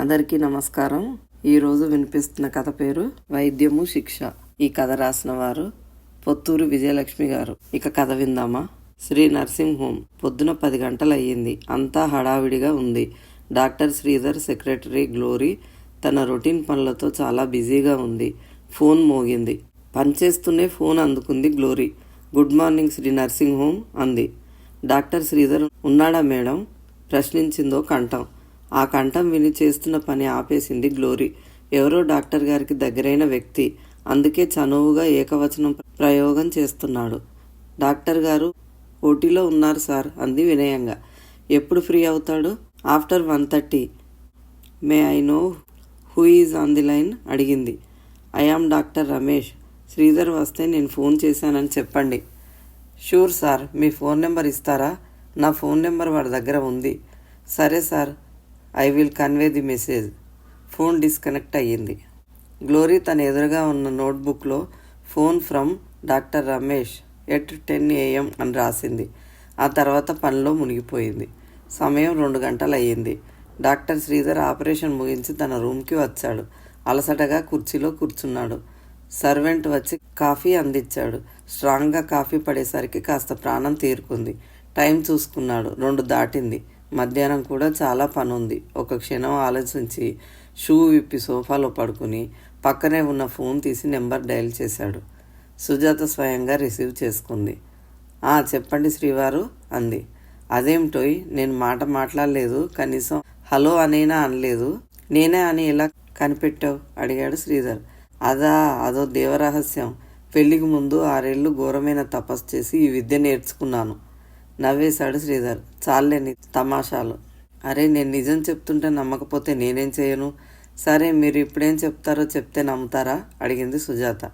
అందరికీ నమస్కారం. ఈరోజు వినిపిస్తున్న కథ పేరు వైద్యము శిక్ష. ఈ కథ రాసిన వారు పొత్తూరు విజయలక్ష్మి గారు. ఇక కథ విందామా? శ్రీ నర్సింగ్ హోమ్ పొద్దున పది గంటలయ్యింది. అంతా హడావిడిగా ఉంది. డాక్టర్ శ్రీధర్ సెక్రటరీ గ్లోరీ తన రొటీన్ పనులతో చాలా బిజీగా ఉంది. ఫోన్ మోగింది. పనిచేస్తూనే ఫోన్ అందుకుంది Glory. Good morning Sri nursing home అంది. డాక్టర్ శ్రీధర్ ఉన్నాడా మేడం? ప్రశ్నించిందో కంఠం. ఆ కంఠం విని చేస్తున్న పని ఆపేసింది గ్లోరీ. ఎవరో డాక్టర్ గారికి దగ్గరైన వ్యక్తి. అందుకే చనువుగా ఏకవచనం ప్రయోగం చేస్తున్నాడు. డాక్టర్ గారు ఓటీలో ఉన్నారు సార్ అంది వినయంగా. ఎప్పుడు ఫ్రీ అవుతాడు? After one thirty. May I know who is on the line? అడిగింది. I am doctor Ramesh. Sridhar వస్తే నేను ఫోన్ చేశానని చెప్పండి. Sure sir. మీ ఫోన్ నెంబర్ ఇస్తారా? నా ఫోన్ నెంబర్ వాడి దగ్గర ఉంది. సరే sir. I will convey the message. Phone disconnect అయ్యింది. గ్లోరీ తన ఎదురుగా ఉన్న నోట్బుక్లో phone from doctor Ramesh at ten AM అని రాసింది. ఆ తర్వాత పనిలో మునిగిపోయింది. సమయం రెండు గంటలు అయ్యింది డాక్టర్ శ్రీధర్ ఆపరేషన్ ముగించి తన రూమ్కి వచ్చాడు. అలసటగా కుర్చీలో కూర్చున్నాడు. సర్వెంట్ వచ్చి కాఫీ అందించాడు. స్ట్రాంగ్గా కాఫీ పడేసరికి కాస్త ప్రాణం తీరుకుంది. టైం చూసుకున్నాడు. రెండు దాటింది. మధ్యాహ్నం కూడా చాలా పని ఉంది ఒక క్షణం ఆలోచించి షూ విప్పి సోఫాలో పడుకుని పక్కనే ఉన్న ఫోన్ తీసి నెంబర్ డయల్ చేశాడు. సుజాత స్వయంగా రిసీవ్ చేసుకుంది. "ఆ, చెప్పండి శ్రీవారు అంది. అదేమిటోయ్ నేను మాట మాట్లాడలేదు కనీసం హలో అనైనా అనలేదు. నేనే అని ఎలా కనిపెట్టావు? అడిగాడు శ్రీధర్. అదా అదో దేవరహస్యం. పెళ్ళికి ముందు ఆరేళ్ళు ఘోరమైన తపస్సు చేసి ఈ విద్య నేర్చుకున్నాను. నవ్వేశాడు శ్రీధర్. చాలేని తమాషాలు. అరే నేను నిజం చెప్తుంటే నమ్మకపోతే నేనేం చేయను? సరే మీరు ఇప్పుడేం చెప్తారో చెప్తే నమ్ముతారా? అడిగింది సుజాత.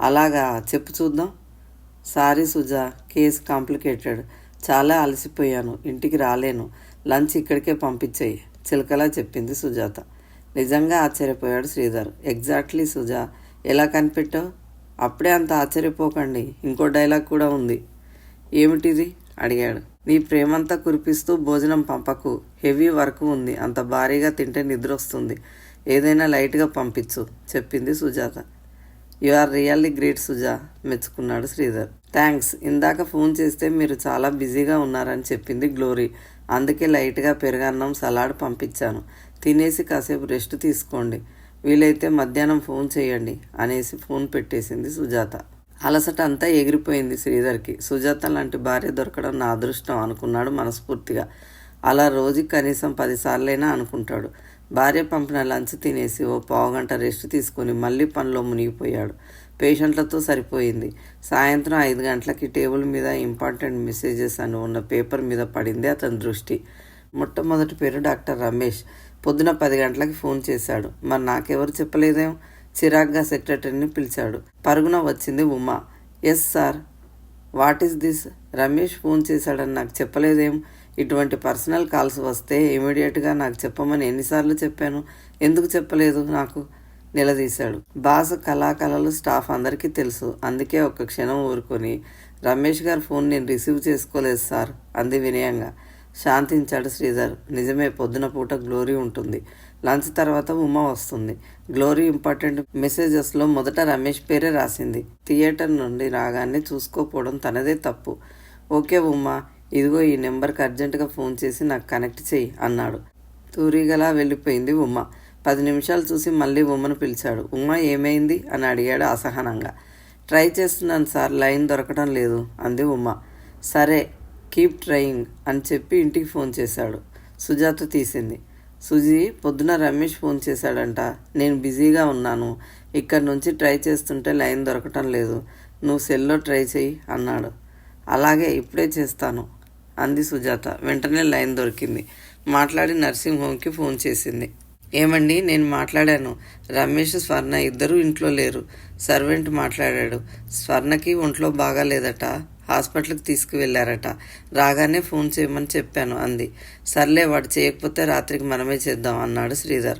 అలాగా చెప్పు చూద్దాం. Sorry Suja case complicated. చాలా అలసిపోయాను. ఇంటికి రాలేను. లంచ్ ఇక్కడికే పంపించేయి చిలకలా చెప్పింది సుజాత. నిజంగా ఆశ్చర్యపోయాడు శ్రీధర్. ఎగ్జాక్ట్లీ సుజా ఎలా కనిపెట్టావు? అప్పుడే అంత ఆశ్చర్యపోకండి. ఇంకో డైలాగ్ కూడా ఉంది. ఏమిటిది? అడిగాడు. నీ ప్రేమంతా కురిపిస్తూ భోజనం పంపకు. హెవీ వర్క్ ఉంది. అంత భారీగా తింటే నిద్ర వస్తుంది ఏదైనా లైట్గా పంపించు చెప్పింది Sujatha. You are really great Suja మెచ్చుకున్నాడు Sridhar. Thanks ఇందాక ఫోన్ చేస్తే మీరు చాలా బిజీగా ఉన్నారని చెప్పింది గ్లోరీ. అందుకే లైట్గా పెరుగన్నం సలాడ్ పంపించాను. తినేసి కాసేపు రెస్ట్ తీసుకోండి. వీలైతే మధ్యాహ్నం ఫోన్ చేయండి అనేసి ఫోన్ పెట్టేసింది సుజాత. అలసట అంతా ఎగిరిపోయింది శ్రీధర్కి. సుజాత లాంటి భార్య దొరకడం నా అదృష్టం అనుకున్నాడు మనస్ఫూర్తిగా. అలా రోజుకి కనీసం పదిసార్లైనా అనుకుంటాడు. భార్య పంపిన లంచ్ తినేసి ఓ పావుగంట రెస్ట్ తీసుకొని మళ్ళీ పనిలో మునిగిపోయాడు. పేషెంట్లతో సరిపోయింది. సాయంత్రం ఐదు గంటలకి టేబుల్ మీద ఇంపార్టెంట్ మెసేజెస్ అని ఉన్న పేపర్ మీద పడింది అతని దృష్టి. మొట్టమొదటి పేరు డాక్టర్ రమేష్. పొద్దున పది గంటలకి ఫోన్ చేశాడు. మరి నాకెవరు చెప్పలేదేం? చిరాగ్గా సెక్రటరీని పిలిచాడు. పరుగున వచ్చింది Uma. Yes sir. What is this? Ramesh phone చేశాడని నాకు చెప్పలేదేం? ఇటువంటి పర్సనల్ కాల్స్ వస్తే ఇమీడియట్గా నాకు చెప్పమని ఎన్నిసార్లు చెప్పాను. ఎందుకు చెప్పలేదు నాకు? నిలదీశాడు. బాస్ కళాకళలు స్టాఫ్ అందరికీ తెలుసు. అందుకే ఒక్క క్షణం ఊరుకొని రమేష్ గారు ఫోన్ నేను రిసీవ్ చేసుకోలేదు సార్. అంది వినయంగా. శాంతించాడు శ్రీధర్. నిజమే పొద్దున పూట గ్లోరీ ఉంటుంది. లంచ్ తర్వాత ఉమ వస్తుంది. గ్లోరీ ఇంపార్టెంట్ మెసేజెస్లో మొదట రమేష్ పేరే రాసింది. థియేటర్ నుండి రాగానే చూసుకోపోవడం తనదే తప్పు. ఓకే ఉమ్మ ఇదిగో ఈ నెంబర్కి అర్జెంటుగా ఫోన్ చేసి నాకు కనెక్ట్ చెయ్యి అన్నాడు. తూరిగలా వెళ్ళిపోయింది ఉమ్మ పది నిమిషాలు చూసి మళ్ళీ ఉమ్మను పిలిచాడు. ఉమ్మ ఏమైంది? అని అడిగాడు అసహనంగా. ట్రై చేస్తున్నాను సార్ లైన్ దొరకడం లేదు అంది ఉమ్మ సరే కీప్ ట్రయింగ్ అని చెప్పి ఇంటికి ఫోన్ చేశాడు. సుజాత తీసింది. సుజీ పొద్దున రమేష్ ఫోన్ చేశాడంట. నేను బిజీగా ఉన్నాను. ఇక్కడ నుంచి ట్రై చేస్తుంటే లైన్ దొరకటం లేదు. నువ్వు సెల్లో ట్రై చేయి అన్నాడు. అలాగే ఇప్పుడే చేస్తాను అంది సుజాత. వెంటనే లైన్ దొరికింది. మాట్లాడి నర్సింగ్ హోమ్కి ఫోన్ చేసింది. ఏమండి నేను మాట్లాడాను. రమేష్ స్వర్ణ ఇద్దరూ ఇంట్లో లేరు. సర్వెంట్ మాట్లాడాడు. స్వర్ణకి ఒంట్లో బాగాలేదట. హాస్పిటల్కి తీసుకువెళ్ళారట. రాగానే ఫోన్ చేయమని చెప్పాను అంది. సర్లే వాడు చేయకపోతే రాత్రికి మనమే చేద్దాం అన్నాడు శ్రీధర్.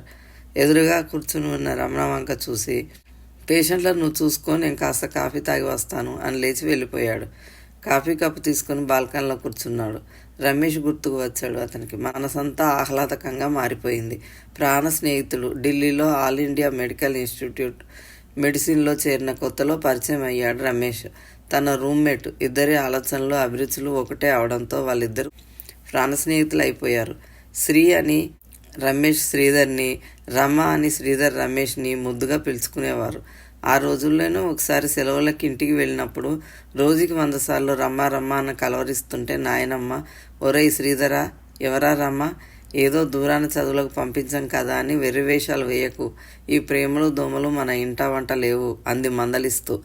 ఎదురుగా కూర్చుని ఉన్న రమణ వంక చూసి పేషెంట్లను నువ్వు చూసుకో నేను కాస్త కాఫీ తాగి వస్తాను అని లేచి వెళ్ళిపోయాడు. కాఫీ కప్పు తీసుకొని బాల్కనీలో కూర్చున్నాడు. రమేష్ గుర్తుకు వచ్చాడు. అతనికి మనసంతా ఆహ్లాదకంగా మారిపోయింది. ప్రాణ స్నేహితులు ఢిల్లీలో ఆల్ ఇండియా మెడికల్ ఇన్స్టిట్యూట్ మెడిసిన్లో చేరిన కొత్తలో పరిచయం అయ్యాడు రమేష్. తన రూమ్మేట్ ఇద్దరి ఆలోచనలు అభిరుచులు ఒకటే అవడంతో వాళ్ళిద్దరు ప్రాణ స్నేహితులు అయిపోయారు శ్రీ అని రమేష్ శ్రీధర్ని రమ అని శ్రీధర్ రమేష్ని ముద్దుగా పిలుచుకునేవారు. ఆ రోజుల్లోనూ ఒకసారి సెలవులకి ఇంటికి వెళ్ళినప్పుడు రోజుకి వంద సార్లు రమ్మ రమ్మ అని కలవరిస్తుంటే నాయనమ్మ ఒరే శ్రీధరా ఎవరా రమ్మ ఏదో దూరాన చదువులకు పంపించాం కదా అని వెర్రివేషాలు వేయకు. ఈ ప్రేమలు దోమలు మన ఇంట వంట లేవు అంది మందలిస్తూ.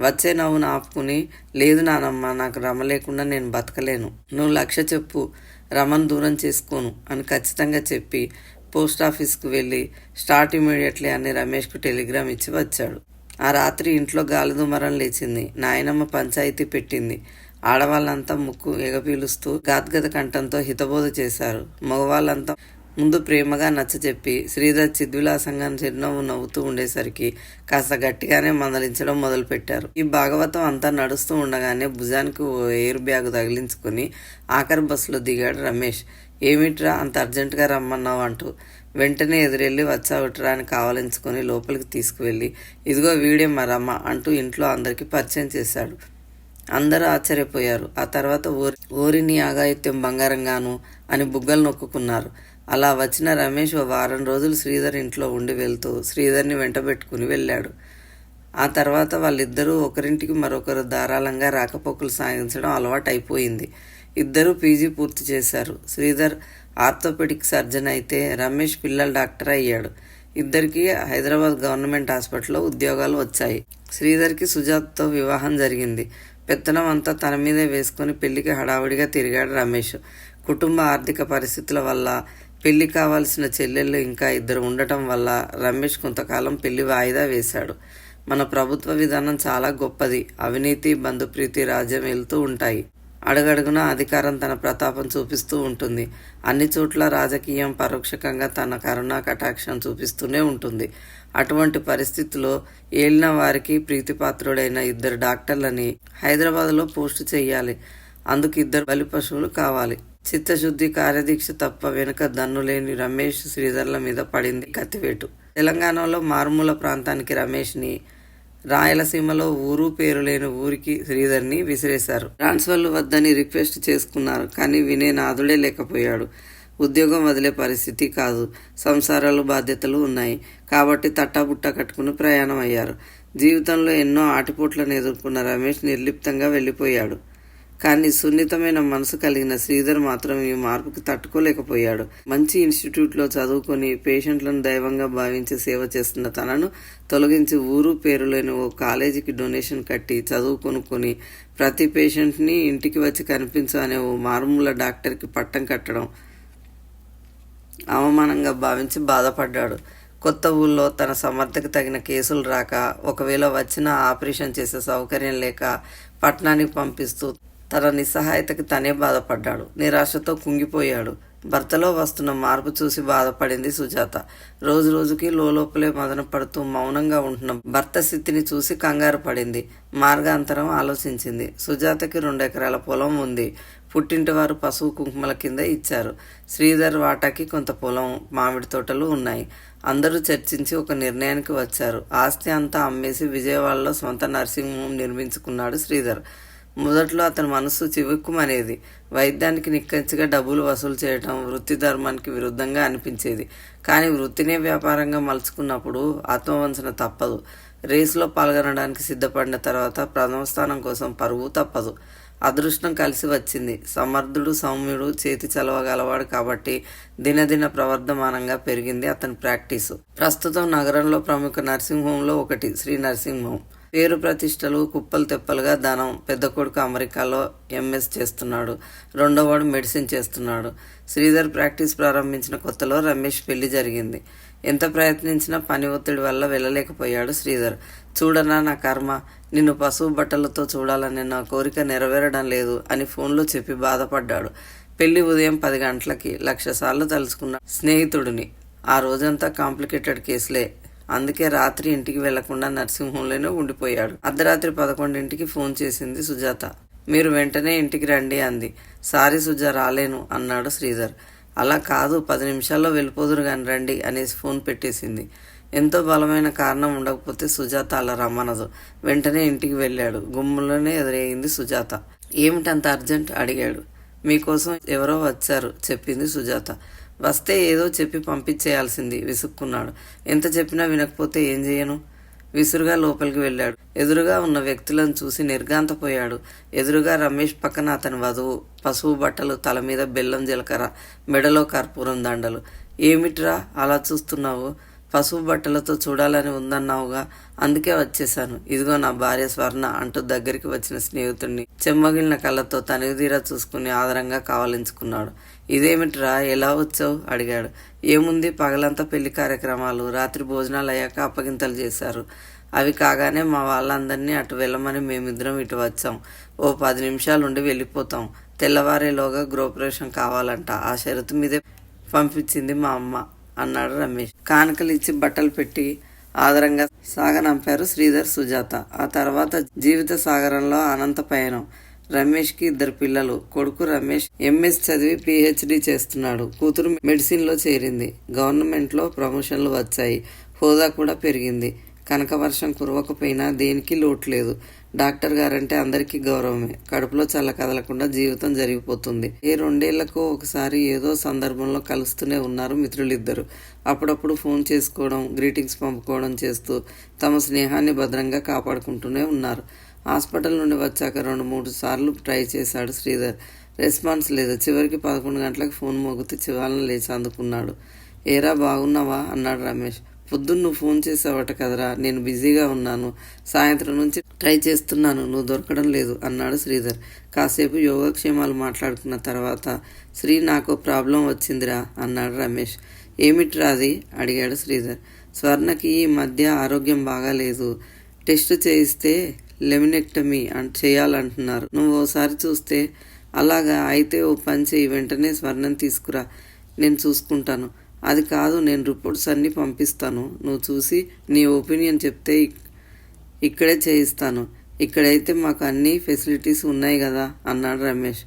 వచ్చే నవ్వును ఆపుకుని లేదు నానమ్మ నాకు రమ లేకుండా నేను బతకలేను. నువ్వు లక్ష్య చెప్పు రమను దూరం చేసుకోను అని ఖచ్చితంగా చెప్పి పోస్ట్ ఆఫీస్కు వెళ్ళి స్టార్ట్ ఇమీడియట్లీ అని రమేష్కు టెలిగ్రామ్ ఇచ్చి వచ్చాడు. ఆ రాత్రి ఇంట్లో గాలిదుమరం లేచింది. నాయనమ్మ పంచాయతీ పెట్టింది. ఆడవాళ్ళంతా ముక్కు ఎగపీలుస్తూ గాద్గద కంఠంతో హితబోధ చేశారు. మగవాళ్ళంతా ముందు ప్రేమగా నచ్చచెప్పి శ్రీధర్ చిద్విలాసంగా చిరునవ్వు నవ్వుతూ ఉండేసరికి కాస్త గట్టిగానే మందలించడం మొదలుపెట్టారు. ఈ భాగవతం అంతా నడుస్తూ ఉండగానే భుజానికి ఓ ఎయిర్ బ్యాగ్ తగిలించుకుని ఆఖరి బస్సులో దిగాడు రమేష్. ఏమిట్రా అంత అర్జెంటుగా రమ్మన్నావు అంటూ వెంటనే ఎదురెళ్ళి వచ్చావుట్రా అని కావలించుకొని లోపలికి తీసుకువెళ్ళి ఇదిగో వీడే మరమ్మ అంటూ ఇంట్లో అందరికీ పరిచయం చేశాడు. అందరూ ఆశ్చర్యపోయారు. ఆ తర్వాత ఊరి ఊరిని ఆగాయిత్యం బంగారంగాను అని బుగ్గలు నొక్కుకున్నారు. అలా వచ్చిన రమేష్ ఓ వారం రోజులు శ్రీధర్ ఇంట్లో ఉండి వెళ్తూ శ్రీధర్ని వెంటబెట్టుకుని వెళ్ళాడు. ఆ తర్వాత వాళ్ళిద్దరూ ఒకరింటికి మరొకరు ధారాళంగా రాకపోకలు సాగించడం అలవాటు అయిపోయింది ఇద్దరూ పీజీ పూర్తి చేశారు. శ్రీధర్ ఆర్థోపెడిక్ సర్జన్ అయితే రమేష్ పిల్లల డాక్టర్ అయ్యాడు. ఇద్దరికి హైదరాబాద్ గవర్నమెంట్ హాస్పిటల్లో ఉద్యోగాలు వచ్చాయి. శ్రీధర్కి సుజాత్తో వివాహం జరిగింది. పెత్తనం అంతా తన మీదే వేసుకుని పెళ్ళికి హడావుడిగా తిరిగాడు రమేష్. కుటుంబ ఆర్థిక పరిస్థితుల వల్ల పెళ్ళి కావాల్సిన చెల్లెళ్ళు ఇంకా ఇద్దరు ఉండటం వల్ల రమేష్ కొంతకాలం పెళ్ళి వాయిదా వేశాడు. మన ప్రభుత్వ విధానం చాలా గొప్పది. అవినీతి బంధుప్రీతి రాజ్యం వెళ్తూ ఉంటాయి. అడుగడుగున అధికారం తన ప్రతాపం చూపిస్తూ ఉంటుంది. అన్ని చోట్ల రాజకీయం పరోక్షకంగా తన కరుణా కటాక్షం చూపిస్తూనే ఉంటుంది. అటువంటి పరిస్థితుల్లో ఏలిన వారికి ప్రీతిపాత్రుడైన ఇద్దరు డాక్టర్లని హైదరాబాద్లో పోస్టు చేయాలి. అందుకు ఇద్దరు బలి పశువులు కావాలి. చిత్తశుద్ధి కార్యదీక్ష తప్ప వెనుక దన్నులేని రమేష్ శ్రీధర్ల మీద పడింది కత్తివేటు తెలంగాణలో మారుమూల ప్రాంతానికి రమేష్ని రాయలసీమలో ఊరు పేరు లేని ఊరికి శ్రీధర్ని విసిరేశారు. ట్రాన్స్ఫర్లు వద్దని రిక్వెస్ట్ చేసుకున్నారు కానీ వినే నాదుడే లేకపోయాడు. ఉద్యోగం వదిలే పరిస్థితి కాదు. సంసారాలు బాధ్యతలు ఉన్నాయి. కాబట్టి తట్టాబుట్ట కట్టుకుని ప్రయాణం అయ్యారు జీవితంలో ఎన్నో ఆటిపోట్లను ఎదుర్కొన్న రమేష్ నిర్లిప్తంగా వెళ్ళిపోయాడు. కానీ సున్నితమైన మనసు కలిగిన శ్రీధర్ మాత్రం ఈ మార్పుకి తట్టుకోలేకపోయాడు. మంచి ఇన్స్టిట్యూట్లో చదువుకొని పేషెంట్లను దైవంగా భావించి సేవ చేస్తున్న తనను తొలగించి ఊరు పేరు లేని ఓ కాలేజీకి డొనేషన్ కట్టి చదువు కొనుక్కొని ప్రతి పేషెంట్ని ఇంటికి వచ్చి కనిపించు అనే ఓ మారుమూల డాక్టర్కి పట్టం కట్టడం అవమానంగా భావించి బాధపడ్డాడు. కొత్త ఊళ్ళో తన సమర్థకు తగిన కేసులు రాక ఒకవేళ వచ్చినా ఆపరేషన్ చేసే సౌకర్యం లేక పట్టణానికి పంపిస్తూ తన నిస్సహాయతకి తనే బాధపడ్డాడు. నిరాశతో కుంగిపోయాడు. భర్తలో వస్తున్న మార్పు చూసి బాధపడింది సుజాత. రోజు రోజుకి లోపలే మదన పడుతూ మౌనంగా ఉంటున్న భర్త స్థితిని చూసి కంగారు పడింది. మార్గాంతరం ఆలోచించింది. సుజాతకి రెండు ఎకరాల పొలం ఉంది. పుట్టింటి వారు పశువు కుంకుమల కింద ఇచ్చారు. శ్రీధర్ వాటాకి కొంత పొలం మామిడి తోటలు ఉన్నాయి. అందరూ చర్చించి ఒక నిర్ణయానికి వచ్చారు. ఆస్తి అంతా అమ్మేసి విజయవాడలో సొంత నర్సింగ్ హోమ్ నిర్మించుకున్నాడు శ్రీధర్. మొదట్లో అతని మనస్సు చివుక్కుమనేది. వైద్యానికి నిక్కంచిగా డబ్బులు వసూలు చేయటం వృత్తి ధర్మానికి విరుద్ధంగా అనిపించేది. కానీ వృత్తినే వ్యాపారంగా మలుచుకున్నప్పుడు ఆత్మవంచన తప్పదు. రేసులో పాల్గొనడానికి సిద్ధపడిన తర్వాత ప్రథమ స్థానం కోసం పరువు తప్పదు. అదృష్టం కలిసి వచ్చింది. సమర్థుడు సౌమ్యుడు చేతి చలవగలవాడు కాబట్టి దినదిన ప్రవర్ధమానంగా పెరిగింది అతని ప్రాక్టీసు. ప్రస్తుతం నగరంలో ప్రముఖ నర్సింగ్ హోంలో ఒకటి శ్రీ నర్సింగ్ హోమ్ పేరు ప్రతిష్టలు కుప్పలు తెప్పలుగా ధనం పెద్ద కొడుకు అమెరికాలో ఎంఎస్ చేస్తున్నాడు. రెండోవాడు మెడిసిన్ చేస్తున్నాడు. శ్రీధర్ ప్రాక్టీస్ ప్రారంభించిన కొత్తలో రమేష్ పెళ్ళి జరిగింది. ఎంత ప్రయత్నించినా పని ఒత్తిడి వల్ల వెళ్ళలేకపోయాడు శ్రీధర్. చూడనా నా కర్మ? నిన్ను పశువు బట్టలతో చూడాలనే నా కోరిక నెరవేరడం లేదు అని ఫోన్లో చెప్పి బాధపడ్డాడు. పెళ్ళి ఉదయం పది గంటలకి లక్ష సార్లు తలుచుకున్న స్నేహితుడిని. ఆ రోజంతా కాంప్లికేటెడ్ కేసులే. అందుకే రాత్రి ఇంటికి వెళ్ళకుండా నర్సింగ్ హోంలోనే ఉండిపోయాడు. అర్ధరాత్రి పదకొండింటికి ఫోన్ చేసింది సుజాత. మీరు వెంటనే ఇంటికి రండి అంది. సారీ సుజ రాలేను అన్నాడు శ్రీధర్. అలా కాదు పది నిమిషాల్లో వెళ్ళిపోదురు కాని రండి అనేసి ఫోన్ పెట్టేసింది. ఎంతో బలమైన కారణం ఉండకపోతే సుజాత అలా రమ్మనదు. వెంటనే ఇంటికి వెళ్ళాడు. గుమ్ములోనే ఎదురయ్యింది సుజాత. ఏమిటంత అర్జెంట్? అడిగాడు. మీకోసం ఎవరో వచ్చారు చెప్పింది సుజాత. వస్తే ఏదో చెప్పి పంపించేయాల్సింది విసుక్కున్నాడు. ఎంత చెప్పినా వినకపోతే ఏం చేయను? విసురుగా లోపలికి వెళ్ళాడు. ఎదురుగా ఉన్న వ్యక్తులను చూసి నిర్గాంతపోయాడు ఎదురుగా రమేష్ పక్కన అతని వధువు పసుపు బట్టలు తల మీద బెల్లం జీలకర్ర మెడలో కర్పూరం దండలు. ఏమిట్రా అలా చూస్తున్నావు? పసుపు బట్టలతో చూడాలని ఉందన్నావుగా అందుకే వచ్చేసాను ఇదిగో నా భార్య స్వర్ణ అంటూ దగ్గరికి వచ్చిన స్నేహితుడిని చెమ్మగిలిన కళ్ళతో తనివిదీరా చూసుకుని ఆదరంగా కావలించుకున్నాడు. ఇదేమిట్రా ఎలా వచ్చావు? అడిగాడు. ఏముంది పగలంతా పెళ్ళి కార్యక్రమాలు రాత్రి భోజనాలు అయ్యాక అప్పగింతలు చేశారు. అవి కాగానే మా వాళ్ళందరినీ అటు వెళ్ళమని మేమిద్దరం ఇటు వచ్చాం. ఓ పది నిమిషాలు ఉండి వెళ్ళిపోతాం. తెల్లవారేలోగా గృహప్రవేశం కావాలంట. ఆ షరతు మీదే పంపించింది మా అమ్మ. అన్నాడు రమేష్. కానుకలు ఇచ్చి బట్టలు పెట్టి ఆదరంగా సాగనంపారు శ్రీధర్ సుజాత. ఆ తర్వాత జీవిత సాగరంలో అనంత పయనం. రమేష్కి ఇద్దరు పిల్లలు. కొడుకు రమేష్ ఎంఎస్ చదివి పిహెచ్డి చేస్తున్నాడు. కూతురు మెడిసిన్లో చేరింది. గవర్నమెంట్లో ప్రమోషన్లు వచ్చాయి. హోదా కూడా పెరిగింది. కనక వర్షం కురవకపోయినా దేనికి లోటు లేదు. డాక్టర్ గారంటే అందరికీ గౌరవమే. కడుపులో చల్ల కదలకుండా జీవితం జరిగిపోతుంది. ఏ రెండేళ్ళకు ఒకసారి ఏదో సందర్భంలో కలుస్తూనే ఉన్నారు మిత్రులిద్దరు. అప్పుడప్పుడు ఫోన్ చేసుకోవడం గ్రీటింగ్స్ పంపుకోవడం చేస్తూ తమ స్నేహాన్ని భద్రంగా కాపాడుకుంటూనే ఉన్నారు. హాస్పిటల్ నుండి వచ్చాక రెండు మూడు సార్లు ట్రై చేశాడు శ్రీధర్. రెస్పాన్స్ లేదు. చివరికి పదకొండు గంటలకు ఫోన్ మోగితే చివాలను లేచి అందుకున్నాడు. ఏరా బాగున్నావా? అన్నాడు రమేష్. పొద్దున్న నువ్వు ఫోన్ చేసావట కదరా. నేను బిజీగా ఉన్నాను. సాయంత్రం నుంచి ట్రై చేస్తున్నాను నువ్వు దొరకడం లేదు అన్నాడు శ్రీధర్. కాసేపు యోగక్షేమాలు మాట్లాడుకున్న తర్వాత శ్రీ నాకు ప్రాబ్లం వచ్చిందిరా అన్నాడు రమేష్. ఏమిట్రా అది అడిగాడు శ్రీధర్. స్వర్ణకి ఈ మధ్య ఆరోగ్యం బాగాలేదు టెస్ట్ చేయిస్తే లెమినెక్టమీ అన్ చేయాలంటున్నారు. నువ్వు ఓసారి చూస్తే అలాగా అయితే ఓ పని చేయి వెంటనే స్వర్ణం తీసుకురా. నేను చూసుకుంటాను. అది కాదు నేను రిపోర్ట్స్ అన్నీ పంపిస్తాను. నువ్వు చూసి నీ ఒపీనియన్ చెప్తే ఇక్కడే చేయిస్తాను. ఇక్కడైతే మాకు అన్ని ఫెసిలిటీస్ ఉన్నాయి కదా అన్నాడు రమేష్.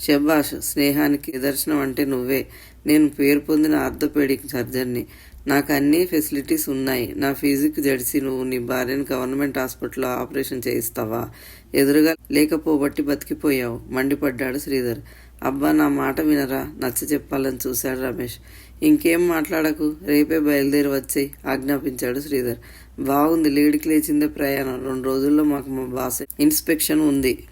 శభాష్ స్నేహానికి నిదర్శనం అంటే నువ్వే. నేను పేరు పొందిన ఆర్థోపెడిక్ సర్జన్ని. నాకు అన్ని ఫెసిలిటీస్ ఉన్నాయి. నా ఫీజుకి జడిసి నువ్వు నీ భార్యను గవర్నమెంట్ హాస్పిటల్లో ఆపరేషన్ చేయిస్తావా? ఎదురుగా లేకపోబట్టి బతికిపోయావు మండిపడ్డాడు శ్రీధర్. అబ్బా నా మాట వినరా? నచ్చ చెప్పాలని చూశాడు రమేష్. ఇంకేం మాట్లాడకు? రేపే బయలుదేరి వచ్చి ఆజ్ఞాపించాడు శ్రీధర్. బాగుంది. లేడికి లేచిందే ప్రయాణం. రెండు రోజుల్లో మాకు మా బాస్ ఇన్స్పెక్షన్ ఉంది.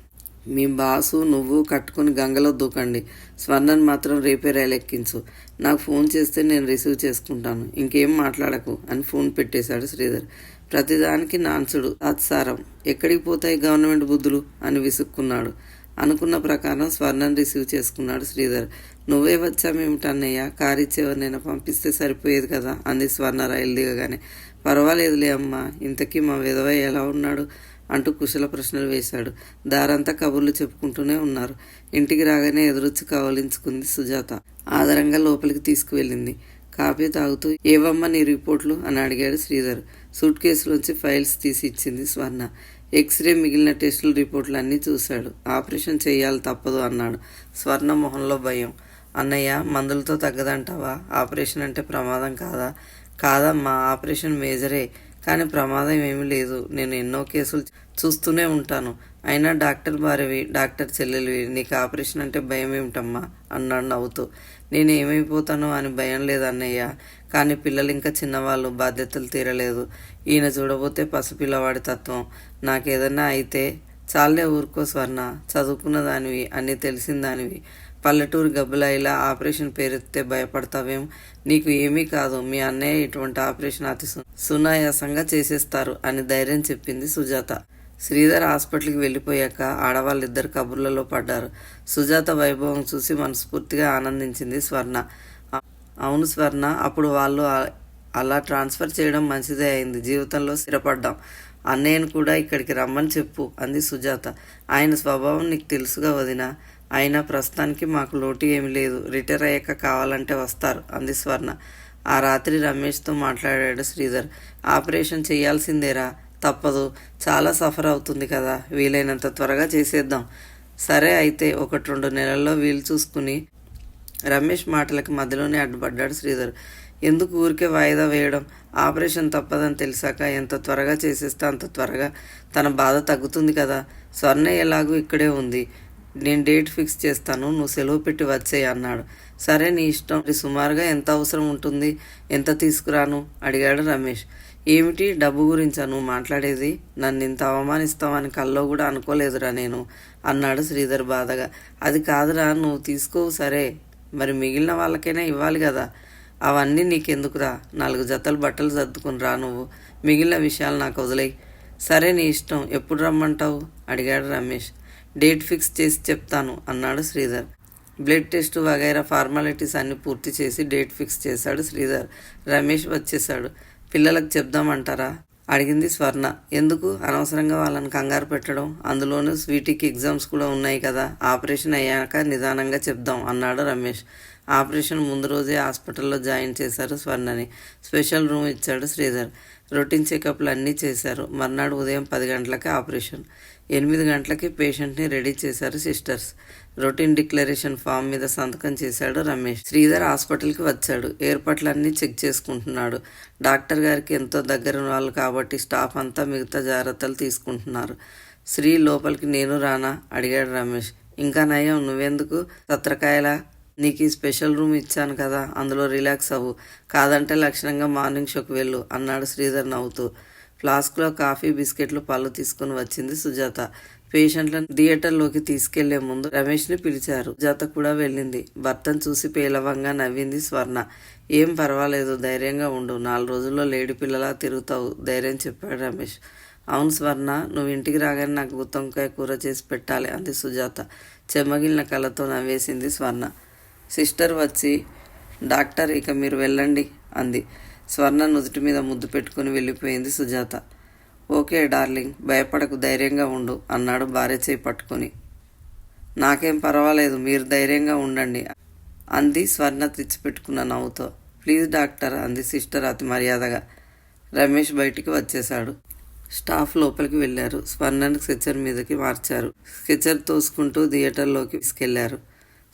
మీ బాసు నువ్వు కట్టుకుని గంగలో దూకండి. స్వర్ణన్ మాత్రం రేపే రైలు ఎక్కించు. నాకు ఫోన్ చేస్తే నేను రిసీవ్ చేసుకుంటాను. ఇంకేం మాట్లాడకు అని ఫోన్ పెట్టేశాడు శ్రీధర్. ప్రతిదానికి నాన్సుడు. అత్సారం ఎక్కడికి పోతాయి గవర్నమెంట్ బుద్ధులు? అని విసుక్కున్నాడు. అనుకున్న ప్రకారం స్వర్ణం రిసీవ్ చేసుకున్నాడు శ్రీధర్. నువ్వే వచ్చామేమిటన్నయ్య కారు ఇచ్చేవరినైనా పంపిస్తే సరిపోయేది కదా? అంది స్వర్ణ రైలు దిగగానే. పర్వాలేదులే అమ్మా. ఇంతకీ మా విధవ ఎలా ఉన్నాడు? అంటూ కుశల ప్రశ్నలు వేశాడు. దారంతా కబుర్లు చెప్పుకుంటూనే ఉన్నారు. ఇంటికి రాగానే ఎదురొచ్చి కవలించుకుంది సుజాత. ఆదరంగా లోపలికి తీసుకువెళ్ళింది. కాఫీ తాగుతూ ఏవమ్మా నీ రిపోర్ట్లు? అని అడిగాడు శ్రీధర్. సూట్ కేసులోంచి ఫైల్స్ తీసి ఇచ్చింది స్వర్ణ. ఎక్స్రే మిగిలిన టెస్టుల రిపోర్ట్లు అన్నీ చూశాడు. ఆపరేషన్ చేయాలి తప్పదు అన్నాడు. స్వర్ణ మొహంలో భయం. అన్నయ్య మందులతో తగ్గదంటావా? ఆపరేషన్ అంటే ప్రమాదం కాదా? కాదమ్మా ఆపరేషన్ మేజరే. కానీ ప్రమాదం ఏమీ లేదు. నేను ఎన్నో కేసులు చూస్తూనే ఉంటాను. అయినా డాక్టర్ భార్యవి డాక్టర్ చెల్లెలివి నీకు ఆపరేషన్ అంటే భయం ఏమిటమ్మా? అన్నాడు నవ్వుతూ. నేను ఏమైపోతానో అని భయం లేదన్నయ్య కానీ పిల్లలు ఇంకా చిన్నవాళ్ళు బాధ్యతలు తీరలేదు. ఈయన చూడబోతే పసిపిల్లవాడి తత్వం. నాకేదన్నా అయితే చాలే ఊరుకో స్వర్ణ. చదువుకున్న దానివి అన్నీ తెలిసిన దానివి. పల్లెటూరు గబ్బులాయిలా ఆపరేషన్ పేరెత్తే భయపడతావేం? నీకు ఏమీ కాదు. మీ అన్నయ్య ఇటువంటి ఆపరేషన్ అతి సునాయాసంగా చేసేస్తారు అని ధైర్యం చెప్పింది సుజాత. శ్రీధర్ హాస్పిటల్కి వెళ్ళిపోయాక ఆడవాళ్ళిద్దరు కబుర్లలో పడ్డారు. సుజాత వైభవం చూసి మనస్ఫూర్తిగా ఆనందించింది స్వర్ణ. అవును స్వర్ణ అప్పుడు వాళ్ళు అలా ట్రాన్స్ఫర్ చేయడం మంచిదే అయింది. జీవితంలో స్థిరపడ్డాం. అన్నయ్యను కూడా ఇక్కడికి రమ్మని చెప్పు అంది సుజాత. ఆయన స్వభావం నీకు తెలుసుగా వదిన. అయినా ప్రస్తుతానికి మాకు లోటు ఏమీ లేదు. రిటైర్ అయ్యాక కావాలంటే వస్తారు అంది స్వర్ణ. ఆ రాత్రి రమేష్తో మాట్లాడాడు శ్రీధర్. ఆపరేషన్ చేయాల్సిందేరా? తప్పదు. చాలా సఫర్ అవుతుంది కదా. వీలైనంత త్వరగా చేసేద్దాం. సరే అయితే ఒకటి రెండు నెలల్లో వీలు చూసుకుని రమేష్ మాటలకి మధ్యలోనే అడ్డుపడ్డాడు శ్రీధర్. ఎందుకు ఊరికే వాయిదా వేయడం? ఆపరేషన్ తప్పదని తెలిసాక ఎంత త్వరగా చేసేస్తే అంత త్వరగా తన బాధ తగ్గుతుంది కదా. స్వర్ణ ఎలాగూ ఇక్కడే ఉంది. నేను డేట్ ఫిక్స్ చేస్తాను నువ్వు సెలవు పెట్టి వచ్చేయి అన్నాడు. సరే నీ ఇష్టం. సుమారుగా ఎంత అవసరం ఉంటుంది? ఎంత తీసుకురాను? అడిగాడు రమేష్. ఏమిటి? డబ్బు గురించా నువ్వు మాట్లాడేది? నన్ను ఇంత అవమానిస్తావని కల్లో కూడా అనుకోలేదురా నేను అన్నాడు శ్రీధర్ బాధగా. అది కాదురా నువ్వు తీసుకోవు సరే. మరి మిగిలిన వాళ్ళకైనా ఇవ్వాలి కదా. అవన్నీ నీకెందుకురా? నాలుగు జతలు బట్టలు సర్దుకుని రా నువ్వు. మిగిలిన విషయాలు నాకు వదిలేయి. సరే నీ ఇష్టం. ఎప్పుడు రమ్మంటావు? అడిగాడు రమేష్. డేట్ ఫిక్స్ చేసి చెప్తాను అన్నాడు శ్రీధర్. బ్లడ్ టెస్ట్ వగైరా ఫార్మాలిటీస్ అన్ని పూర్తి చేసి డేట్ ఫిక్స్ చేశాడు శ్రీధర్. రమేష్ వచ్చేశాడు. పిల్లలకు చెప్దామంటారా? అడిగింది స్వర్ణ. ఎందుకు? అనవసరంగా వాళ్ళని కంగారు పెట్టడం అందులోనూ స్వీటీకి ఎగ్జామ్స్ కూడా ఉన్నాయి కదా ఆపరేషన్ అయ్యాక నిదానంగా చెప్దాం అన్నాడు రమేష్. ఆపరేషన్ ముందు రోజే హాస్పిటల్లో జాయిన్ చేశారు స్వర్ణని. స్పెషల్ రూమ్ ఇచ్చాడు శ్రీధర్. రొటీన్ చెకప్లు అన్నీ చేశారు. మర్నాడు ఉదయం పది గంటలకి ఆపరేషన్. ఎనిమిది గంటలకి పేషెంట్ని రెడీ చేశారు సిస్టర్స్. రొటీన్ డిక్లరేషన్ ఫామ్ మీద సంతకం చేశాడు రమేష్. శ్రీధర్ హాస్పిటల్కి వచ్చాడు. ఏర్పాట్లన్నీ చెక్ చేసుకుంటున్నాడు. డాక్టర్ గారికి ఎంతో దగ్గర వాళ్ళు కాబట్టి స్టాఫ్ అంతా మిగతా జాగ్రత్తలు తీసుకుంటున్నారు. శ్రీ లోపలికి నేను రానా? అడిగాడు రమేష్. ఇంకా నయం నువ్వెందుకు సత్రకాయలా? నీకు ఈ స్పెషల్ రూమ్ ఇచ్చాను కదా అందులో రిలాక్స్ అవ్వు. కాదంటే లక్షణంగా మార్నింగ్ షోకి వెళ్ళు అన్నాడు శ్రీధర్ నవ్వుతూ. ఫ్లాస్క్లో కాఫీ బిస్కెట్లు పళ్ళు తీసుకుని వచ్చింది సుజాత. పేషెంట్లను థియేటర్లోకి తీసుకెళ్ళే ముందు రమేష్ని పిలిచారు. జత కూడా వెళ్ళింది. భర్తను చూసి పేలవంగా నవ్వింది స్వర్ణ. ఏం పర్వాలేదు ధైర్యంగా ఉండు. నాలుగు రోజుల్లో లేడి పిల్లలా తిరుగుతావు ధైర్యం చెప్పాడు రమేష్. అవును స్వర్ణ నువ్వు ఇంటికి రాగానే నాకు గుత్తంకాయ కూర చేసి పెట్టాలి అంది సుజాత. చెమ్మగిలిన కళ్ళతో నవ్వేసింది స్వర్ణ. సిస్టర్ వచ్చి డాక్టర్ ఇక మీరు వెళ్ళండి అంది. స్వర్ణ నుదుటి మీద ముద్దు పెట్టుకుని వెళ్ళిపోయింది సుజాత. ఓకే డార్లింగ్ భయపడకు ధైర్యంగా ఉండు అన్నాడు భార్య చేయి పట్టుకొని. నాకేం పర్వాలేదు మీరు ధైర్యంగా ఉండండి అంది స్వర్ణ తెచ్చిపెట్టుకున్న నవ్వుతో. ప్లీజ్ డాక్టర్ అంది సిస్టర్ అతి మర్యాదగా. రమేష్ బయటికి వచ్చేశాడు. స్టాఫ్ లోపలికి వెళ్ళారు. స్వర్ణని స్కెచర్ మీదకి మార్చారు. స్కెచర్ తోసుకుంటూ థియేటర్లోకి తీసుకెళ్ళారు.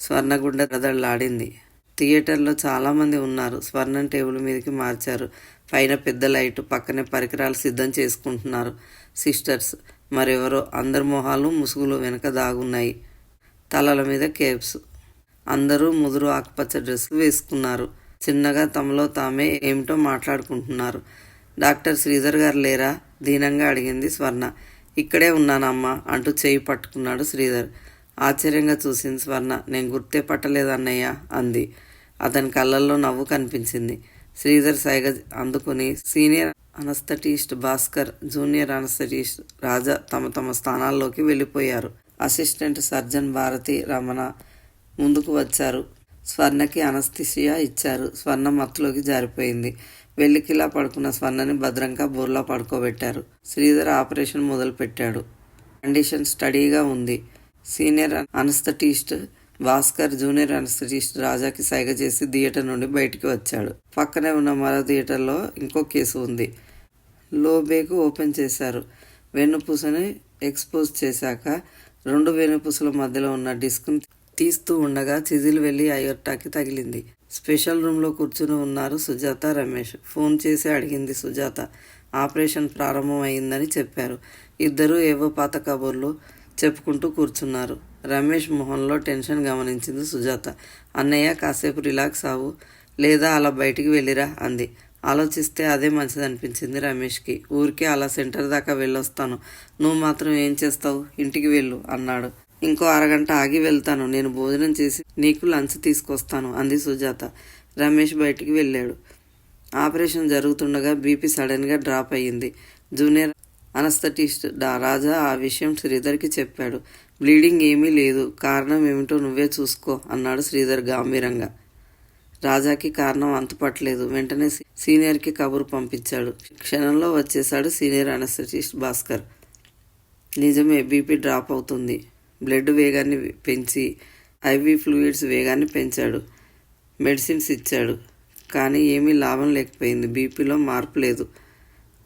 స్వర్ణ గుండె కదళ్ళాడింది థియేటర్లో చాలామంది ఉన్నారు. స్వర్ణం టేబుల్ మీదకి మార్చారు. పైన పెద్ద లైట్ పక్కనే పరికరాలు సిద్ధం చేసుకుంటున్నారు సిస్టర్స్. మరెవరో అందరి మొహాలు ముసుగులు వెనక దాగున్నాయి. తలల మీద కేప్స్. అందరూ ముదురు ఆకుపచ్చ డ్రెస్ వేసుకున్నారు. చిన్నగా తమలో తామే ఏమిటో మాట్లాడుకుంటున్నారు. డాక్టర్ శ్రీధర్ గారు లేరా? దీనంగా అడిగింది స్వర్ణ. ఇక్కడే ఉన్నానమ్మా అంటూ చేయి పట్టుకున్నాడు శ్రీధర్. ఆశ్చర్యంగా చూసింది స్వర్ణ. నేను గుర్తే పట్టలేదన్నయ్య అంది. అతని కళ్ళల్లో నవ్వు కనిపించింది. శ్రీధర్ సైగ అందుకుని senior anaesthetist Bhaskar junior anaesthetist Raja తమ తమ స్థానాల్లోకి వెళ్ళిపోయారు. అసిస్టెంట్ సర్జన్ భారతి రమణ ముందుకు వచ్చారు. స్వర్ణకి అనస్థిసియా ఇచ్చారు. స్వర్ణ మత్తులోకి జారిపోయింది. వెల్లికిలా పడుకున్న స్వర్ణని భద్రంగా బోర్లా పడుకోబెట్టారు. శ్రీధర్ ఆపరేషన్ మొదలుపెట్టాడు. కండిషన్ స్టడీగా ఉంది. Senior anaesthetist Bhaskar junior anaesthetist రాజాకి సైగ చేసి థియేటర్ నుండి బయటికి వచ్చాడు. పక్కనే ఉన్న మరో థియేటర్లో ఇంకో కేసు ఉంది. లోబేకు ఓపెన్ చేశారు. వెన్నుపూసని ఎక్స్పోజ్ చేశాక రెండు వెన్నుపూసల మధ్యలో ఉన్న డిస్క్ని తీస్తూ ఉండగా చిజిల్ వెళ్ళి అయోర్టాకి తగిలింది. స్పెషల్ రూమ్లో కూర్చుని ఉన్నారు సుజాత రమేష్. ఫోన్ చేసి అడిగింది సుజాత. ఆపరేషన్ ప్రారంభమైందని చెప్పారు. ఇద్దరూ ఏవో పాత కబుర్లు చెప్పుకుంటూ కూర్చున్నారు. రమేష్ మొహంలో టెన్షన్ గమనించింది సుజాత. అన్నయ్య కాసేపు రిలాక్స్ అవ్వు. లేదా అలా బయటికి వెళ్ళిరా అంది. ఆలోచిస్తే అదే మంచిది అనిపించింది రమేష్కి. ఊరికే అలా సెంటర్ దాకా వెళ్ళొస్తాను. నువ్వు మాత్రం ఏం చేస్తావు? ఇంటికి వెళ్ళు అన్నాడు. ఇంకో అరగంట ఆగి వెళ్తాను. నేను భోజనం చేసి నీకు లంచ్ తీసుకొస్తాను అంది సుజాత. రమేష్ బయటికి వెళ్ళాడు. ఆపరేషన్ జరుగుతుండగా బీపీ సడన్గా డ్రాప్ అయ్యింది. జూనియర్ అనస్థటిస్ట్ రాజా ఆ విషయం శ్రీధర్కి చెప్పాడు. బ్లీడింగ్ ఏమీ లేదు. కారణం ఏమిటో నువ్వే చూసుకో అన్నాడు శ్రీధర్ గంభీరంగా. రాజాకి కారణం అంతుపట్టలేదు. వెంటనే సీనియర్కి కబురు పంపించాడు. క్షణంలో వచ్చేశాడు సీనియర్ అనస్థటిస్ట్ భాస్కర్. నిజమే బీపీ డ్రాప్ అవుతుంది. బ్లడ్ వేగాన్ని పెంచి ఐవీ ఫ్లూయిడ్స్ వేగాన్ని పెంచాడు. మెడిసిన్స్ ఇచ్చాడు. కానీ ఏమీ లాభం లేకపోయింది. బీపీలో మార్పు లేదు.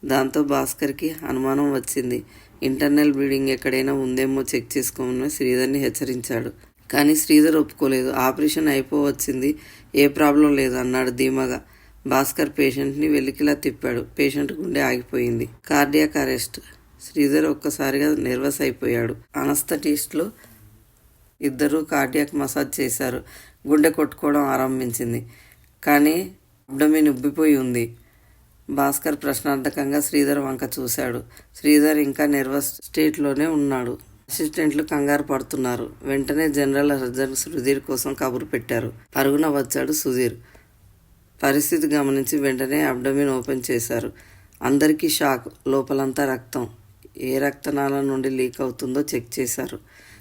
దాంతో భాస్కర్కి అనుమానం వచ్చింది. ఇంటర్నల్ బ్లీడింగ్ ఎక్కడైనా ఉందేమో చెక్ చేసుకోమని శ్రీధర్ని హెచ్చరించాడు. కానీ శ్రీధర్ ఒప్పుకోలేదు. ఆపరేషన్ అయిపోవచ్చింది. ఏ ప్రాబ్లం లేదు అన్నాడు ధీమగా. భాస్కర్ పేషెంట్ని వెలికిలా తిప్పాడు. పేషెంట్ గుండె ఆగిపోయింది. Cardiac arrest. శ్రీధర్ ఒక్కసారిగా నర్వస్ అయిపోయాడు. అనస్థటిస్టులు ఇద్దరూ కార్డియాక్ మసాజ్ చేశారు. గుండె కొట్టుకోవడం ఆరంభించింది. కానీ అబ్డమిన్ ఉబ్బిపోయి ఉంది. భాస్కర్ ప్రశ్నార్థకంగా శ్రీధర్ వంక చూశాడు. శ్రీధర్ ఇంకా నెర్వస్ స్టేట్లోనే ఉన్నాడు. అసిస్టెంట్లు కంగారు పడుతున్నారు. వెంటనే జనరల్ సర్జన్ సుధీర్ కోసం కబురు పెట్టారు. పరుగున వచ్చాడు సుధీర్. పరిస్థితి గమనించి వెంటనే అబ్డమిన్ ఓపెన్ చేశారు. అందరికీ షాక్ లోపలంతా రక్తం. ఏ రక్తనాళం నుండి లీక్ అవుతుందో చెక్ చేశారు.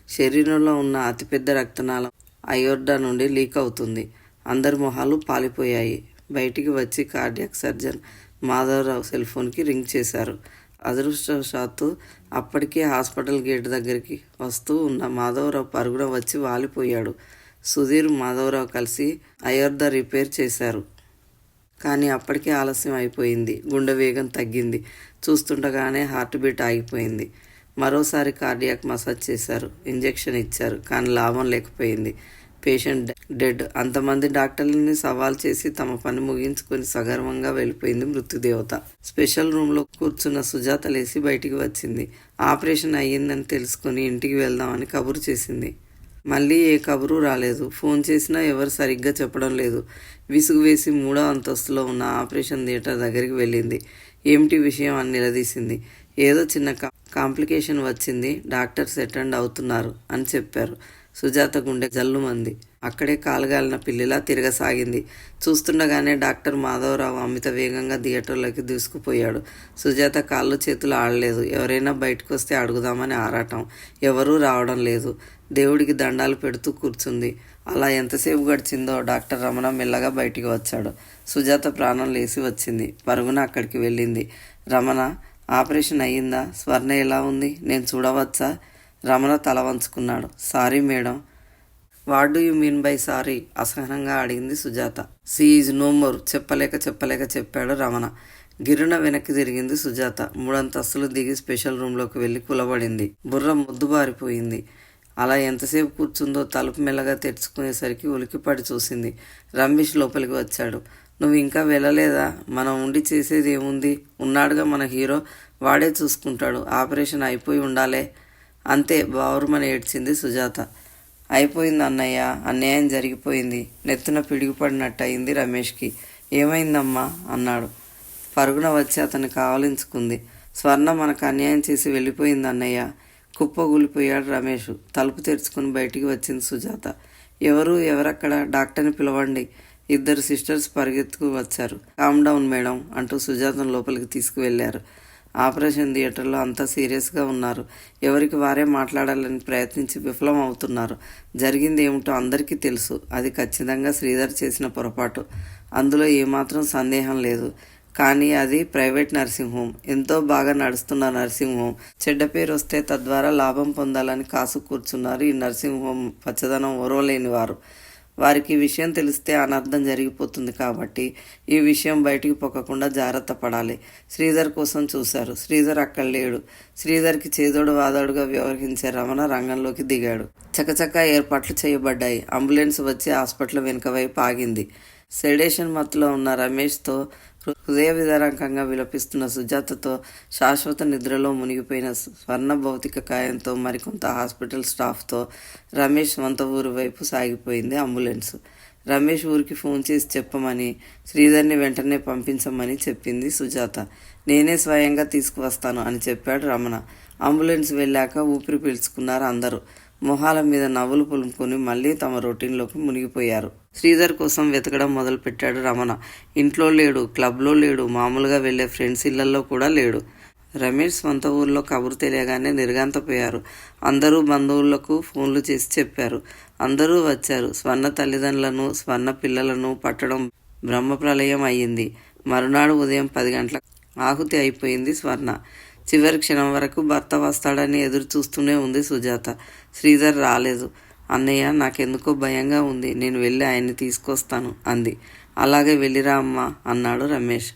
శరీరంలో ఉన్న అతిపెద్ద రక్తనాళం అయోర్డా నుండి లీక్ అవుతుంది. అందరి మొహాలు పాలిపోయాయి. బయటికి వచ్చి కార్డియాక్ సర్జన్ మాధవరావు సెల్ ఫోన్కి రింగ్ చేశారు. అదృష్టవశాత్తు అప్పటికే హాస్పిటల్ గేట్ దగ్గరికి వస్తూ ఉన్న మాధవరావు పరుగున వచ్చి వాలిపోయాడు. సుధీర్ మాధవరావు కలిసి అయోర్ధ రిపేర్ చేశారు. కానీ అప్పటికే ఆలస్యం అయిపోయింది. గుండె వేగం తగ్గింది. చూస్తుండగానే హార్ట్ బీట్ ఆగిపోయింది. మరోసారి కార్డియాక్ మసాజ్ చేశారు. ఇంజెక్షన్ ఇచ్చారు. కానీ లాభం లేకపోయింది. Patient dead. అంతమంది డాక్టర్లని సవాల్ చేసి తమ పని ముగించుకొని సగర్వంగా వెళ్ళిపోయింది మృత్యుదేవత స్పెషల్ రూమ్లో కూర్చున్న సుజాత లేచి బయటికి వచ్చింది. ఆపరేషన్ అయ్యిందని తెలుసుకొని ఇంటికి వెళ్దామని కబురు చేసింది. మళ్ళీ ఏ కబురు రాలేదు. ఫోన్ చేసినా ఎవరు సరిగ్గా చెప్పడం లేదు. విసుగు వేసి మూడో అంతస్తులో ఉన్న ఆపరేషన్ థియేటర్ దగ్గరికి వెళ్ళింది. ఏమిటి విషయం అని నిలదీసింది. ఏదో చిన్న కా- కాంప్లికేషన్ వచ్చింది. డాక్టర్స్ అటెండ్ అవుతున్నారు అని చెప్పారు. సుజాత గుండె జల్లుమంది. అక్కడే కాలుగాలిన పిల్లిలా తిరగసాగింది. చూస్తుండగానే డాక్టర్ మాధవరావు అమిత వేగంగా థియేటర్లోకి దూసుకుపోయాడు. సుజాత కాళ్ళు చేతులు ఆడలేదు. ఎవరైనా బయటకు వస్తే అడుగుదామని ఆరాటం. ఎవరూ రావడం లేదు. దేవుడికి దండాలు పెడుతూ కూర్చుంది. అలా ఎంతసేపు గడిచిందో డాక్టర్ రమణ మెల్లగా బయటికి వచ్చాడు. సుజాత ప్రాణం లేచి వచ్చింది. పరుగున అక్కడికి వెళ్ళింది. రమణ ఆపరేషన్ అయ్యిందా? స్వర్ణ ఎలా ఉంది? నేను చూడవచ్చా? రమణ తల వంచుకున్నాడు. Sorry madam. What do you mean by sorry? అసహనంగా అడిగింది Sujatha. She is no more. చెప్పలేక చెప్పలేక చెప్పాడు రమణ. గిరున వెనక్కి తిరిగింది సుజాత. మూడంతస్తులు దిగి స్పెషల్ రూమ్లోకి వెళ్ళి కులబడింది. బుర్ర ముద్దుబారిపోయింది. అలా ఎంతసేపు కూర్చుందో తలుపు మెల్లగా తెరుచుకునేసరికి ఉలికిపడి చూసింది. రమేష్ లోపలికి వచ్చాడు. నువ్వు ఇంకా వెళ్ళలేదా? మనం ఉండి చేసేది ఏముంది? ఉన్నాడుగా మన హీరో. వాడే చూసుకుంటాడు. ఆపరేషన్ అయిపోయి ఉండాలే. అంతే బావురుమని ఏడ్చింది సుజాత. అయిపోయింది అన్నయ్య అన్యాయం జరిగిపోయింది. నెత్తున పిడిగిపడినట్టు అయింది రమేష్కి. ఏమైందమ్మా? అన్నాడు. పరుగున వచ్చి అతను కావలించుకుంది. స్వర్ణ మనకు అన్యాయం చేసి వెళ్ళిపోయింది అన్నయ్య. కుప్పగూలిపోయాడు రమేష్. తలుపు తెరుచుకుని బయటికి వచ్చింది సుజాత. ఎవరు ఎవరక్కడ? డాక్టర్ని పిలవండి. ఇద్దరు సిస్టర్స్ పరిగెత్తుకు వచ్చారు. కామ్ డౌన్ మేడం అంటూ సుజాతను లోపలికి తీసుకువెళ్ళారు. ఆపరేషన్ థియేటర్లో అంతా సీరియస్గా ఉన్నారు. ఎవరికి వారే మాట్లాడాలని ప్రయత్నించి విఫలం అవుతున్నారు జరిగింది ఏమిటో అందరికీ తెలుసు. అది ఖచ్చితంగా శ్రీధర్ చేసిన పొరపాటు. అందులో ఏమాత్రం సందేహం లేదు. కానీ అది ప్రైవేట్ నర్సింగ్ హోమ్ ఎంతో బాగా నడుస్తున్న నర్సింగ్ హోమ్ చెడ్డ పేరు వస్తే తద్వారా లాభం పొందాలని కాసు కూర్చున్నారు ఈ నర్సింగ్ హోమ్ పచ్చదనం ఓరవలేని వారు. వారికి ఈ విషయం తెలిస్తే అనర్థం జరిగిపోతుంది కాబట్టి ఈ విషయం బయటికి పొక్కకుండా జాగ్రత్త పడాలి. శ్రీధర్ కోసం చూశారు. శ్రీధర్ అక్కడ లేడు. శ్రీధర్కి చేదోడు వాదోడుగా వ్యవహరించే రమణ రంగంలోకి దిగాడు. చకచకా ఏర్పాట్లు చేయబడ్డాయి. అంబులెన్స్ వచ్చి హాస్పిటల్ వెనుక వైపు ఆగింది. సెడేషన్ మత్తులో ఉన్న రమేష్తో హృదయ విదారకంగా విలపిస్తున్న సుజాతతో శాశ్వత నిద్రలో మునిగిపోయిన స్వర్ణ భౌతిక కాయంతో మరికొంత హాస్పిటల్ స్టాఫ్తో రమేష్ వంత ఊరు వైపు సాగిపోయింది అంబులెన్స్. రమేష్ ఊరికి ఫోన్ చేసి చెప్పమని శ్రీధర్ని వెంటనే పంపించమని చెప్పింది సుజాత. నేనే స్వయంగా తీసుకువస్తాను అని చెప్పాడు రమణ. అంబులెన్స్ వెళ్ళాక ఊపిరి పీల్చుకున్నారు అందరూ. మొహాల మీద నవ్వులు పులుముకొని మళ్ళీ తమ రొటీన్లోకి మునిగిపోయారు. శ్రీధర్ కోసం వెతకడం మొదలుపెట్టాడు రమణ. ఇంట్లో లేడు క్లబ్లో లేడు మామూలుగా వెళ్ళే ఫ్రెండ్స్ ఇళ్ళలో కూడా లేడు. రమేష్ సొంత ఊర్లో కబురు తెలియగానే నిర్గాంతపోయారు అందరూ బంధువులకు ఫోన్లు చేసి చెప్పారు. అందరూ వచ్చారు. స్వర్ణ తల్లిదండ్రులను స్వర్ణ పిల్లలను పట్టడం బ్రహ్మప్రలయం అయ్యింది. మరునాడు ఉదయం పది గంటల ఆహుతి అయిపోయింది స్వర్ణ. చివరి క్షణం వరకు భర్త వస్తాడని ఎదురు చూస్తూనే ఉంది సుజాత. శ్రీధర్ రాలేదు. అన్నయ్య నాకెందుకో భయంగా ఉంది. నేను వెళ్ళి ఆయన్ని తీసుకొస్తాను అంది. అలాగే వెళ్ళిరా అమ్మా అన్నాడు రమేష్.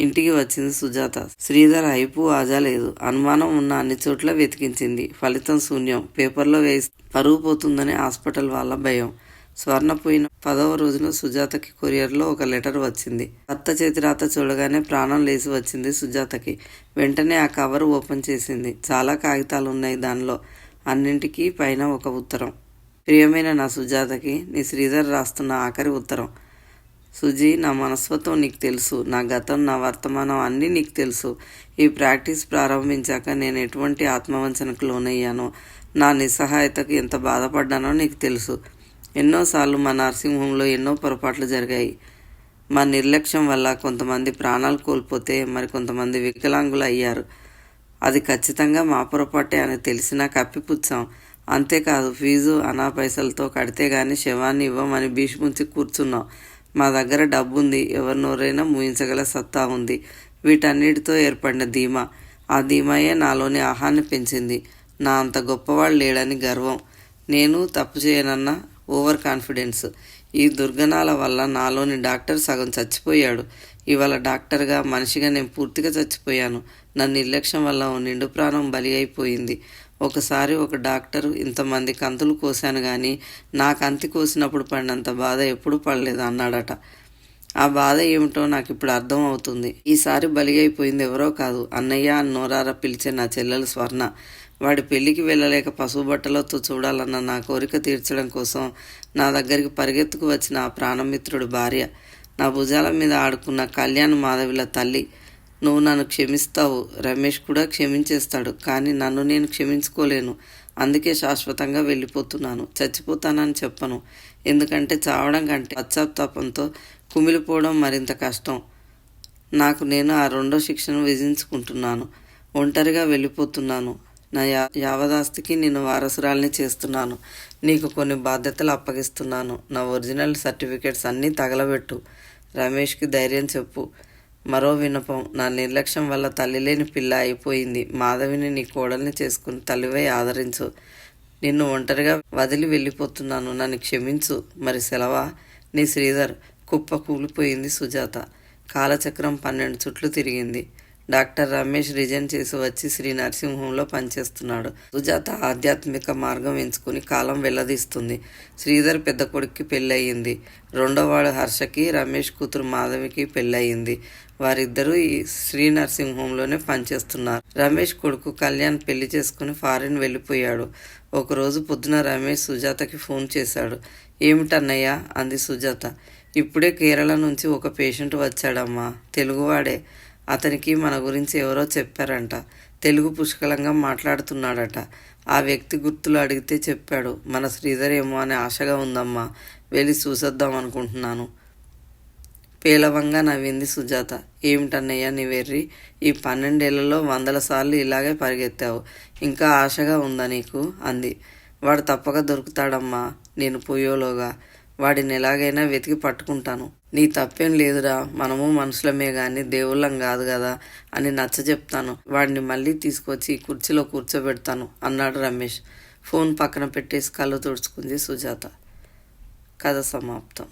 ఇంటికి వచ్చింది సుజాత. శ్రీధర్ హైపు ఆజాలేదు అనుమానం ఉన్న అన్ని చోట్ల వెతికించింది. ఫలితం శూన్యం. పేపర్లో వేసి పరుగు పోతుందని హాస్పిటల్ వాళ్ళ భయం. స్వర్ణ పోయిన పదవ రోజున సుజాతకి కొరియర్లో ఒక లెటర్ వచ్చింది. భర్త చేతి రాత చూడగానే ప్రాణం లేచి వచ్చింది సుజాతకి. వెంటనే ఆ కవర్ ఓపెన్ చేసింది. చాలా కాగితాలు ఉన్నాయి దానిలో. అన్నింటికీ పైన ఒక ఉత్తరం. ప్రియమైన నా సుజాతకి నీ శ్రీధర్ రాస్తున్న ఆఖరి ఉత్తరం. సుజీ నా మనస్తత్వం నీకు తెలుసు. నా గతం నా వర్తమానం అన్నీ నీకు తెలుసు. ఈ ప్రాక్టీస్ ప్రారంభించాక నేను ఎటువంటి ఆత్మవంచనకు లోనయ్యానో నా నిస్సహాయతకు ఎంత బాధపడ్డానో నీకు తెలుసు. ఎన్నోసార్లు మా నర్సింగ్ హోమ్లో ఎన్నో పొరపాట్లు జరిగాయి. మా నిర్లక్ష్యం వల్ల కొంతమంది ప్రాణాలు కోల్పోతే మరి కొంతమంది వికలాంగులు అయ్యారు. అది ఖచ్చితంగా మా పొరపాటే అని తెలిసినా కప్పిపుచ్చాం. అంతేకాదు ఫీజు అనా పైసలతో కడితే కానీ శవాన్ని ఇవ్వమని భీష్ముంచి కూర్చున్నాం. మా దగ్గర డబ్బుంది ఎవరినోరైనా ముయించగల సత్తా ఉంది. వీటన్నిటితో ఏర్పడిన ధీమా. ఆ ధీమాయే నాలోని ఆహాన్ని పెంచింది. నా అంత గొప్పవాడు లేడని గర్వం. నేను తప్పు చేయనన్న ఓవర్ కాన్ఫిడెన్స్. ఈ దుర్గణాల వల్ల నాలోని డాక్టర్ సగం చచ్చిపోయాడు. ఇవాళ డాక్టర్గా మనిషిగా నేను పూర్తిగా చచ్చిపోయాను. నా నిర్లక్ష్యం వల్ల ఓ నిండు ప్రాణం బలి అయిపోయింది ఒకసారి ఒక డాక్టర్ ఇంతమంది కంతులు కోశాను కానీ నా కంతి కోసినప్పుడు పడినంత బాధ ఎప్పుడు పడలేదు అన్నాడట. ఆ బాధ ఏమిటో నాకు ఇప్పుడు అర్థం అవుతుంది. ఈసారి బలి అయిపోయింది ఎవరో కాదు. అన్నయ్య అని నోరారా పిలిచే నా చెల్లెలు స్వర్ణ. వాడి పెళ్ళికి వెళ్ళలేక పసుపు బట్టలతో చూడాలన్న నా కోరిక తీర్చడం కోసం నా దగ్గరికి పరిగెత్తుకు వచ్చిన ఆ ప్రాణమిత్రుడు భార్య. నా భుజాల మీద ఆడుకున్న కళ్యాణ్ మాధవిల తల్లి. నువ్వు నన్ను క్షమిస్తావు. రమేష్ కూడా క్షమించేస్తాడు. కానీ నన్ను నేను క్షమించుకోలేను. అందుకే శాశ్వతంగా వెళ్ళిపోతున్నాను. చచ్చిపోతానని చెప్పను. ఎందుకంటే చావడం కంటే పశ్చాత్తాపంతో కుమిలిపోవడం మరింత కష్టం. నాకు నేను ఆ రెండో శిక్షను విధించుకుంటున్నాను. ఒంటరిగా వెళ్ళిపోతున్నాను. నా యా యావదాస్తికి నేను వారసురాల్ని చేస్తున్నాను. నీకు కొన్ని బాధ్యతలు అప్పగిస్తున్నాను. నా ఒరిజినల్ సర్టిఫికేట్స్ అన్నీ తగలబెట్టు. రమేష్కి ధైర్యం చెప్పు. మరో వినపం నా నిర్లక్ష్యం వల్ల తల్లి లేని పిల్ల అయిపోయింది. మాధవిని నీ కోడల్ని చేసుకుని తల్లివై ఆదరించు. నిన్ను ఒంటరిగా వదిలి వెళ్ళిపోతున్నాను. నన్ను క్షమించు. మరి సెలవా? నీ శ్రీధర్ కుప్ప కూలిపోయింది సుజాత. కాలచక్రం పన్నెండు చుట్లు తిరిగింది. డాక్టర్ రమేష్ రిజైన్ చేసి వచ్చి శ్రీ నరసింహంలో పనిచేస్తున్నాడు. సుజాత ఆధ్యాత్మిక మార్గం ఎంచుకుని కాలం వెల్లదీస్తుంది. శ్రీధర్ పెద్ద కొడుక్కి పెళ్ళయింది. రెండోవాడు హర్షకి రమేష్ కూతురు మాధవికి పెళ్ళయింది. వారిద్దరూ ఈ శ్రీ నర్సింగ్ నరసింహంలోనే పనిచేస్తున్నారు. రమేష్ కొడుకు కళ్యాణ్ పెళ్ళి చేసుకుని ఫారిన్ వెళ్ళిపోయాడు. ఒకరోజు పొద్దున రమేష్ సుజాతకి ఫోన్ చేశాడు. ఏమిటన్నయ్యా? అంది సుజాత. ఇప్పుడే కేరళ నుంచి ఒక పేషెంట్ వచ్చాడమ్మా. తెలుగువాడే. అతనికి మన గురించి ఎవరో చెప్పారంట. తెలుగు పుష్కలంగా మాట్లాడుతున్నాడట. ఆ వ్యక్తి గుర్తులు అడిగితే చెప్పాడు. మన శ్రీధర్ ఏమో అని ఆశగా ఉందమ్మా. వెళ్ళి చూసేద్దాం అనుకుంటున్నాను. పేలవంగా నవ్వింది సుజాత. ఏమిటన్నయ్యా నీ వెర్రి? ఈ పన్నెండేళ్ళలో వందల సార్లు ఇలాగే పరిగెత్తావు. ఇంకా ఆశగా ఉందా నీకు? అంది. వాడు తప్పక దొరుకుతాడమ్మా. నేను పోయోలోగా. వాడిని ఎలాగైనా వెతికి పట్టుకుంటాను. నీ తప్పేం లేదురా. మనము మనుషులమే గాని దేవుళ్ళం కాదు కదా అని నచ్చ చెప్తాను. వాడిని మళ్ళీ తీసుకొచ్చి ఈ కుర్చీలో కూర్చోబెడతాను అన్నాడు రమేష్. ఫోన్ పక్కన పెట్టేసి కళ్ళు తుడుచుకుంది సుజాత. కథ సమాప్తం.